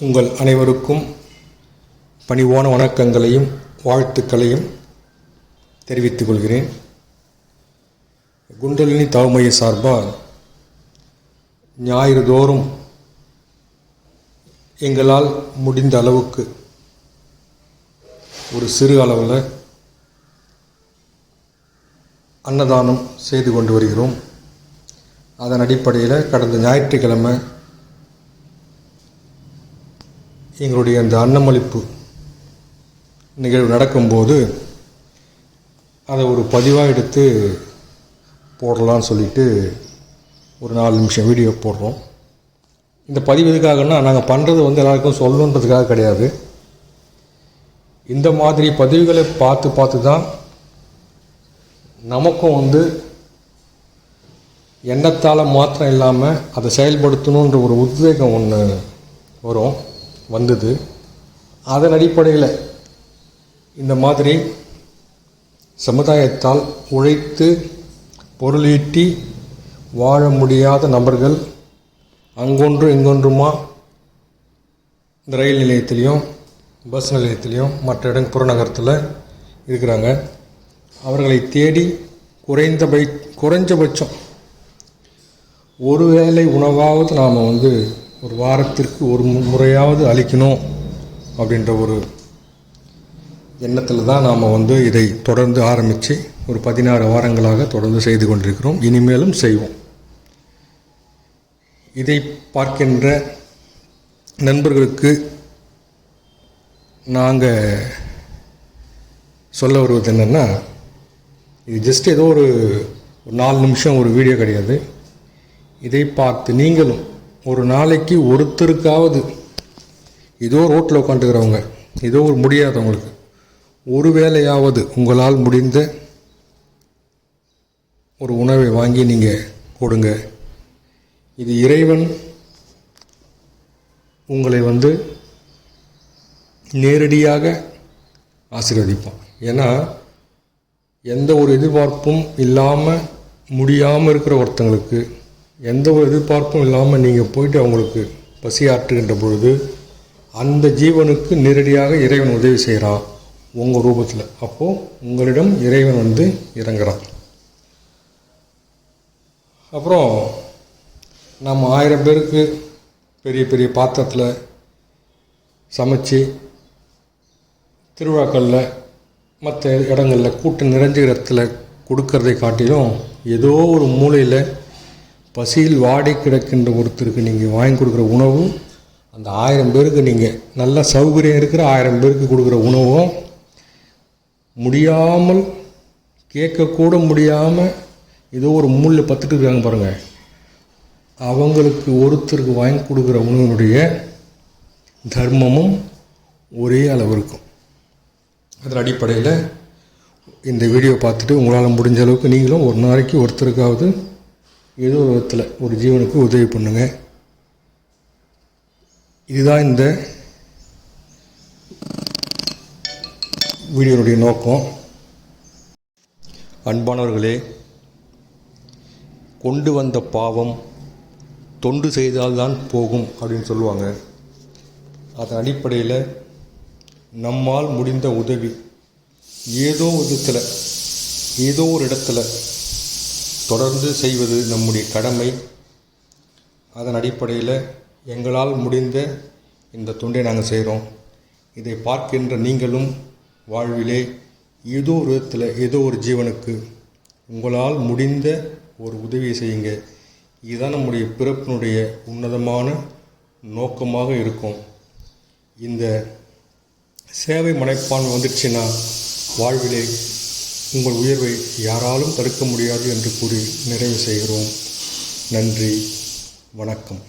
உங்கள் அனைவருக்கும் பணிவான வணக்கங்களையும் வாழ்த்துக்களையும் தெரிவித்துக் கொள்கிறேன். குண்டலினி தவமைய சார்பாக ஞாயிறு தோறும் எங்களால் முடிந்த அளவுக்கு ஒரு சிறு அளவில் அன்னதானம் செய்து கொண்டு வருகிறோம். அதன் அடிப்படையில் கடந்த ஞாயிற்றுக்கிழமை எங்களுடைய அந்த அன்னமளிப்பு நிகழ்வு நடக்கும்போது அதை ஒரு பதிவாக எடுத்து போடலான்னு சொல்லிட்டு ஒரு நாலு நிமிஷம் வீடியோ போடுறோம். இந்த பதிவு எதுக்காகன்னா நாங்கள் பண்ணுறது வந்து எல்லாருக்கும் சொல்லணுன்றதுக்காக கிடையாது. இந்த மாதிரி பதிவுகளை பார்த்து பார்த்து தான் நமக்கும் வந்து எண்ணத்தால் மாத்திரம் இல்லாமல் அதை செயல்படுத்தணுன்ற ஒரு உத்வேகம் ஒன்று வரும். வந்தது. அதன் அடிப்படையில் இந்த மாதிரி சமுதாயத்தால் உழைத்து பொருளீட்டி வாழ முடியாத நபர்கள் அங்கொன்று இங்கொன்றுமா இந்த ரயில் நிலையத்திலையும் பஸ் நிலையத்திலையும் மற்ற இடம் புறநகரத்தில் இருக்கிறாங்க. அவர்களை தேடி குறைந்தபை குறைஞ்சபட்சம் ஒரு வேளை உணவாவது நாம் வந்து ஒரு வாரத்திற்கு ஒரு முறையாவது அளிக்கணும் அப்படின்ற ஒரு எண்ணத்தில் தான் நாம் வந்து இதை தொடர்ந்து ஆரம்பித்து ஒரு பதினாறு வாரங்களாக தொடர்ந்து செய்து கொண்டிருக்கிறோம். இனிமேலும் செய்வோம். இதை பார்க்கின்ற நண்பர்களுக்கு நாங்கள் சொல்ல வருவது என்னென்னா இது ஜஸ்ட் ஏதோ ஒரு ஒரு நாலு நிமிஷம் ஒரு வீடியோ கிடையாது. இதை பார்த்து நீங்களும் ஒரு நாளைக்கு ஒருத்தருக்காவது ஏதோ ரோட்டில் உட்காந்துக்கிறவங்க ஏதோ ஒரு முடியாதவங்களுக்கு ஒரு வேலையாவது உங்களால் முடிந்த ஒரு உணவை வாங்கி நீங்கள் கொடுங்க இது இறைவன் உங்களை வந்து நேரடியாக ஆசீர்வதிப்பான். ஏன்னா எந்த ஒரு எதிர்பார்ப்பும் இல்லாமல் முடியாமல் இருக்கிற ஒருத்தங்களுக்கு எந்த ஒரு எதிர்பார்ப்பும் இல்லாமல் நீங்கள் போயிட்டு அவங்களுக்கு பசி ஆற்றுகின்ற பொழுது அந்த ஜீவனுக்கு நேரடியாக இறைவன் உதவி செய்கிறான் உங்கள் ரூபத்தில். அப்போது உங்களிடம் இறைவன் வந்து இறங்குறான். அப்புறம் நம்ம ஆயிரம் பேருக்கு பெரிய பெரிய பாத்திரத்தில் சமைச்சு திருவிழாக்களில் மற்ற இடங்களில் கூட்டம் நிறைஞ்ச இடத்துல கொடுக்கறதை காட்டிலும் ஏதோ ஒரு மூலையில் பசியில் வாடி கிடக்கின்ற ஒருத்தருக்கு நீங்கள் வாங்கி கொடுக்குற உணவும் அந்த ஆயிரம் பேருக்கு நீங்கள் நல்ல சௌகரியம் இருக்கிற ஆயிரம் பேருக்கு கொடுக்குற உணவும் முடியாமல் கேட்கக்கூட முடியாமல் ஏதோ ஒரு மூலில் பத்துட்டு இருக்காங்க பாருங்கள் அவங்களுக்கு ஒருத்தருக்கு வாங்கி கொடுக்குற உணவினுடைய தர்மமும் ஒரே அளவு இருக்கும். அதன் அடிப்படையில் இந்த வீடியோ பார்த்துட்டு உங்களால் முடிஞ்ச அளவுக்கு நீங்களும் ஒரு நாளைக்கு ஒருத்தருக்காவது ஏதோ ஒரு விதத்தில் ஒரு ஜீவனுக்கு உதவி பண்ணுங்க. இதுதான் இந்த வீடியோனுடைய நோக்கம். அன்பானவர்களே கொண்டு வந்த பாவம் தொண்டு செய்தால்தான் போகும் அப்படின்னு சொல்லுவாங்க. அதன் அடிப்படையில் நம்மால் முடிந்த உதவி ஏதோ விதத்தில் ஏதோ ஒரு இடத்துல தொடர்ந்து செய்வது நம்முடைய கடமை. அதன் அடிப்படையில் எங்களால் முடிந்த இந்த தொண்டை நாங்கள் செய்கிறோம் இதை பார்க்கின்ற நீங்களும் வாழ்விலே ஏதோ ஒரு விதத்தில் ஏதோ ஒரு ஜீவனுக்கு உங்களால் முடிந்த ஒரு உதவியை செய்யுங்க. இதுதான் நம்முடைய பிறப்பினுடைய உன்னதமான நோக்கமாக இருக்கும். இந்த சேவை மனைப்பான் வந்துடுச்சுன்னா வாழ்விலே உங்கள் உயர்வை யாராலும் தடுக்க முடியாது என்று கூறி நிறைவு செய்கிறோம். நன்றி. வணக்கம்.